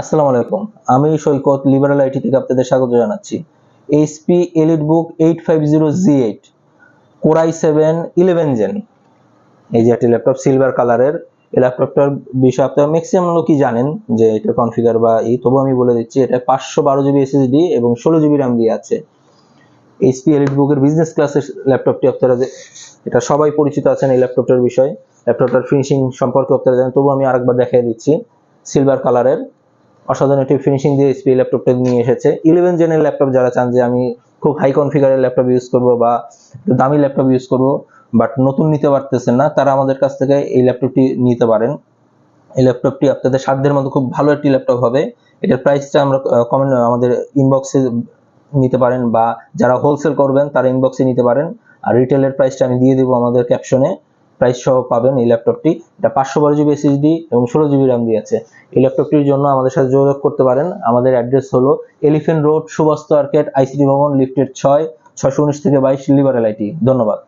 আসসালামু আলাইকুম। আমি সৈকত লিবারাল আইটি থেকে আপনাদের স্বাগত জানাচ্ছি। HP EliteBook eight five zero G eight core i seven eleven gen এই যে একটি ল্যাপটপ সিলভার কালারের এই ল্যাপটপটার বিষয়ে আপনারা ম্যাক্সিমাম লোকই জানেন যে এটা কনফিগার বা এই তবু আমি বলে দিচ্ছি, এটা পাঁচশো বারো জিবি এসএসডি এবং ষোলো জিবি র্যাম দিয়ে আছে। এইচপি এলিট বুকের বিজনেস ক্লাসের ল্যাপটপটি আপনারা যে এটা সবাই পরিচিত আছেন এই ল্যাপটপটার বিষয়ে। ল্যাপটপটার ফিনিশিং সম্পর্কে আপনারা জানেন তবু আমি আরেকবার দেখিয়ে দিচ্ছি। সিলভার কালারের অসাধারণ একটি ফিনিশিং দিয়ে এইচপি ল্যাপটপটা নিয়ে এসেছে। ইলেভেন জেনের ল্যাপটপ যারা চান যে আমি খুব হাই কনফিগারের ল্যাপটপ ইউজ করব বা দামি ল্যাপটপ ইউজ করব বাট নতুন নিতে পারতেছেন না, তারা আমাদের কাছ থেকে এই ল্যাপটপটি নিতে পারেন। এই ল্যাপটপটি আপনাদের সাধ্যের মতো খুব ভালো একটি ল্যাপটপ হবে। এটার প্রাইসটা আমরা কমেন্ট আমাদের ইনবক্সে নিতে পারেন বা যারা হোলসেল করবেন তারা ইনবক্সে নিতে পারেন। আর রিটেলের প্রাইসটা আমি দিয়ে দিব আমাদের ক্যাপশনে প্রাইস সহ পাবেন এই ল্যাপটপটি এটা পাঁচশো বারো জিবি এসএসডি এবং ষোলো জিবি র্যাম দিয়ে আছে এই ল্যাপটপটির জন্য আমাদের সাথে যোগাযোগ করতে পারেন। আমাদের অ্যাড্রেস হলো elephant road Subastu arcade ICT ভবন লিফ্টেড ছয় ছশো উনিশ থেকে বাইশ লিবারেল আইটি ধন্যবাদ।